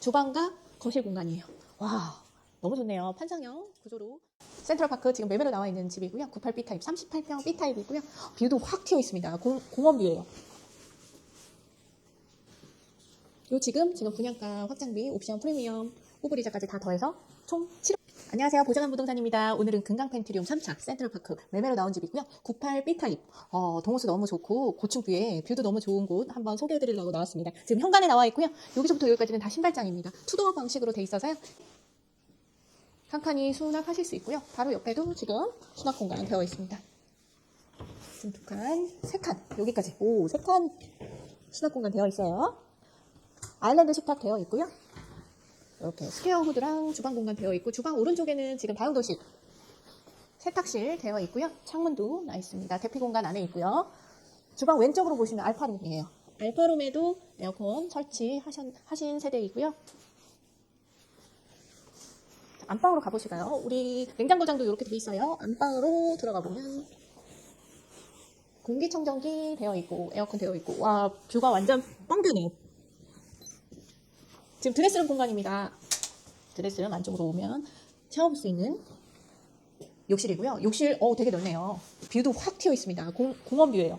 주방과 거실 공간이에요. 와, 너무 좋네요. 판상형 구조로. 센트럴파크 지금 매매로 나와 있는 집이고요. 98B 타입, 38평 B 타입이고요. 뷰도 확 튀어 있습니다. 공, 공원 뷰예요. 요 지금 지금 분양가 확장비, 옵션 프리미엄, 후불이자까지 다 더해서 총 7억. 안녕하세요. 보정한 부동산입니다. 오늘은 금강 펜트리움 3차 센트럴파크 매매로 나온 집이고요. 98B 타입. 어, 동호수 너무 좋고 고층 뷰에 뷰도 너무 좋은 곳 한번 소개해 드리려고 나왔습니다. 지금 현관에 나와 있고요. 여기서부터 여기까지는 다 신발장입니다. 투도어 방식으로 돼 있어서요. 칸칸이 수납하실 수 있고요. 바로 옆에도 지금 수납 공간 되어 있습니다. 지금 두 칸, 세 칸, 여기까지. 오, 세 칸 수납 공간 되어 있어요. 아일랜드 식탁 되어 있고요. 이렇게 스퀘어 후드랑 주방 공간 되어 있고 주방 오른쪽에는 지금 다용도실 세탁실 되어 있고요. 창문도 나 있습니다. 대피 공간 안에 있고요. 주방 왼쪽으로 보시면 알파룸이에요. 알파룸에도 에어컨 설치하신 하신 세대이고요. 자, 안방으로 가보실까요? 우리 냉장고장도 이렇게 돼 있어요. 안방으로 들어가 보면 공기청정기 되어 있고 에어컨 되어 있고 와 뷰가 완전 뻥드네요. 지금 드레스룸 공간입니다. 드레스룸 안쪽으로 오면 샤워 볼 수 있는 욕실이고요. 욕실 어 되게 넓네요. 뷰도 확 튀어 있습니다. 공, 공원 뷰예요.